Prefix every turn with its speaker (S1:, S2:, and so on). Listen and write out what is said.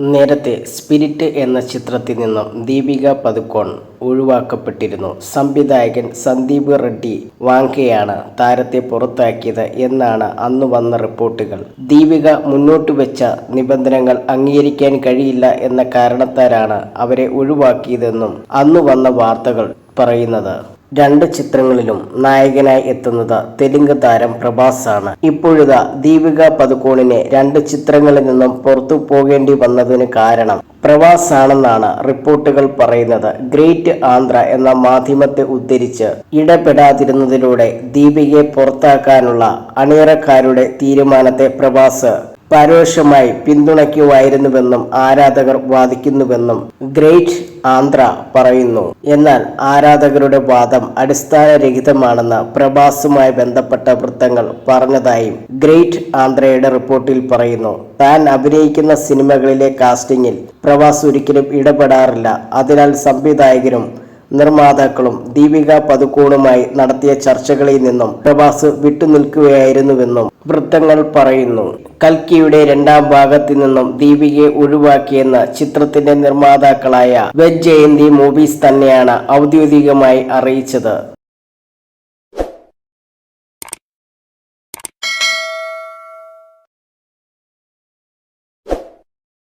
S1: നേരത്തെ സ്പിരിറ്റ് എന്ന ചിത്രത്തിൽ നിന്നും ദീപിക പതുക്കോൺ ഒഴിവാക്കപ്പെട്ടിരുന്നു. സംവിധായകൻ സന്ദീപ് റെഡ്ഡി വാങ്കയാണ് താരത്തെ പുറത്താക്കിയത് എന്നാണ് അന്ന് വന്ന റിപ്പോർട്ടുകൾ. ദീപിക മുന്നോട്ട് വെച്ച നിബന്ധനകൾ അംഗീകരിക്കാൻ കഴിയില്ല എന്ന കാരണത്താലാണ് അവരെ ഒഴിവാക്കിയതെന്നും അന്ന് വന്ന വാർത്തകൾ പറയുന്നത്. രണ്ട് ചിത്രങ്ങളിലും നായകനായി എത്തുന്നത് തെലുങ്ക് താരം പ്രഭാസ് ആണ് ഇപ്പോഴിതാ ദീപിക പതുക്കോണിനെ രണ്ട് ചിത്രങ്ങളിൽ നിന്നും പുറത്തു പോകേണ്ടി വന്നതിന് കാരണം പ്രവാസ് ആണെന്നാണ് റിപ്പോർട്ടുകൾ പറയുന്നത്. ഗ്രേറ്റ് ആന്ധ്ര എന്ന മാധ്യമത്തെ ഉദ്ധരിച്ച് ഇടപെടാതിരുന്നതിലൂടെ ദീപികയെ പുറത്താക്കാനുള്ള അണിയറക്കാരുടെ തീരുമാനത്തെ പ്രവാസ് പരോക്ഷമായി പിന്തുണയ്ക്കുമായിരുന്നുവെന്നും ആരാധകർ വാദിക്കുന്നുവെന്നും ഗ്രേറ്റ് ആന്ധ്ര പറയുന്നു. എന്നാൽ ആരാധകരുടെ വാദം അടിസ്ഥാനരഹിതമാണെന്ന് പ്രഭാസുമായി ബന്ധപ്പെട്ട വൃത്തങ്ങൾ പറഞ്ഞതായും ഗ്രേറ്റ് ആന്ധ്രയുടെ റിപ്പോർട്ടിൽ പറയുന്നു. താൻ അഭിനയിക്കുന്ന സിനിമകളിലെ കാസ്റ്റിംഗിൽ പ്രഭാസ് ഒരിക്കലും ഇടപെടാറില്ല. അതിനാൽ സംവിധായകരും നിർമ്മാതാക്കളും ദീപിക പതുക്കോണുമായി നടത്തിയ ചർച്ചകളിൽ നിന്നും പ്രഭാസ് വിട്ടുനിൽക്കുകയായിരുന്നുവെന്നും വൃത്തങ്ങൾ പറയുന്നു. കൽക്കിയുടെ രണ്ടാം ഭാഗത്തു നിന്നും ദീപികയെ ഒഴിവാക്കിയെന്ന് ചിത്രത്തിന്റെ നിർമ്മാതാക്കളായ വെജ് ജയന്തി മൂവീസ് തന്നെയാണ് ഔദ്യോഗികമായി അറിയിച്ചത്.